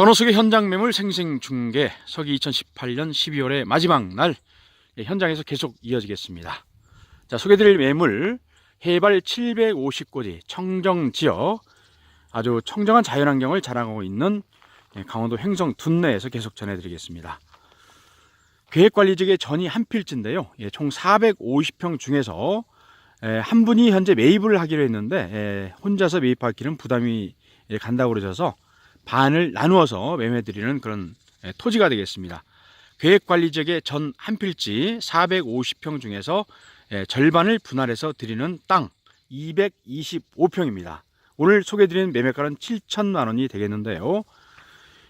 전호석의 현장 매물 생생 중계 서기 2018년 12월의 마지막 날 예, 현장에서 계속 이어지겠습니다. 자, 소개드릴 매물 해발 750고지 청정 지역 아주 청정한 자연환경을 자랑하고 있는 예, 강원도 횡성 둔내에서 계속 전해드리겠습니다. 계획관리직의 전이 한 필지인데요. 예, 총 450평 중에서 예, 한 분이 현재 매입을 하기로 했는데 예, 혼자서 매입하기는 부담이 예, 간다고 그러셔서 반을 나누어서 매매드리는 그런 예, 토지가 되겠습니다. 계획관리지역의 전 한 필지 450평 중에서 예, 절반을 분할해서 드리는 땅 225평입니다. 오늘 소개드리는 매매가는 7천만 원이 되겠는데요.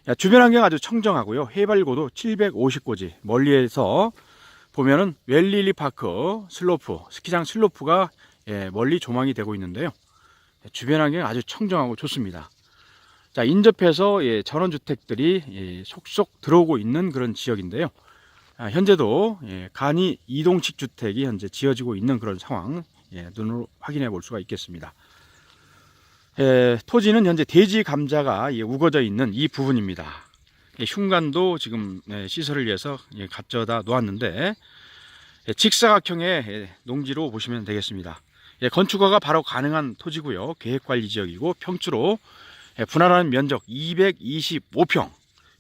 야, 주변 환경 아주 청정하고요. 해발고도 750고지 멀리에서 보면은 웰리리 파크 슬로프 스키장 슬로프가 예, 멀리 조망이 되고 있는데요. 예, 주변 환경 아주 청정하고 좋습니다. 자 인접해서 예, 전원주택들이 예, 속속 들어오고 있는 그런 지역인데요. 아, 현재도 예, 간이 이동식 주택이 현재 지어지고 있는 그런 상황 예, 눈으로 확인해 볼 수가 있겠습니다. 예, 토지는 현재 돼지 감자가 예, 우거져 있는 이 부분입니다. 예, 흉관도 지금 예, 시설을 위해서 예, 갖져다 놓았는데 예, 직사각형의 예, 농지로 보시면 되겠습니다. 예, 건축허가 바로 가능한 토지고요. 계획관리 지역이고 평수로 예, 분할하는 면적 225평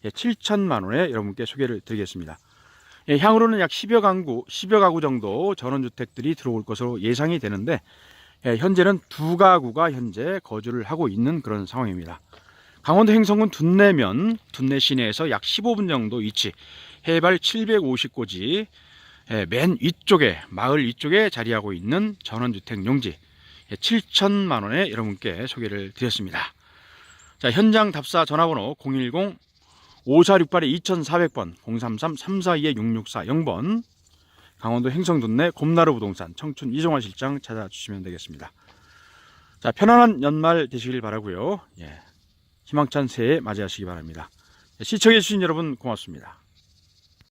예, 7천만 원에 여러분께 소개를 드리겠습니다. 예, 향후로는 약 10여 가구, 10여 가구 정도 전원주택들이 들어올 것으로 예상이 되는데 예, 현재는 두 가구가 현재 거주를 하고 있는 그런 상황입니다. 강원도 행성군 둔내면 둔내 시내에서 약 15분 정도 위치 해발 750고지 예, 맨 위쪽에 마을 위쪽에 자리하고 있는 전원주택 용지 예, 7천만 원에 여러분께 소개를 드렸습니다. 자 현장 답사 전화번호 010 5468에 2400번 033 342에 6640 0번 강원도 행성둔내 곰나루 부동산 청춘 이종환 실장 찾아주시면 되겠습니다. 자 편안한 연말 되시길 바라고요. 예, 희망찬 새해 맞이하시기 바랍니다. 시청해주신 여러분 고맙습니다.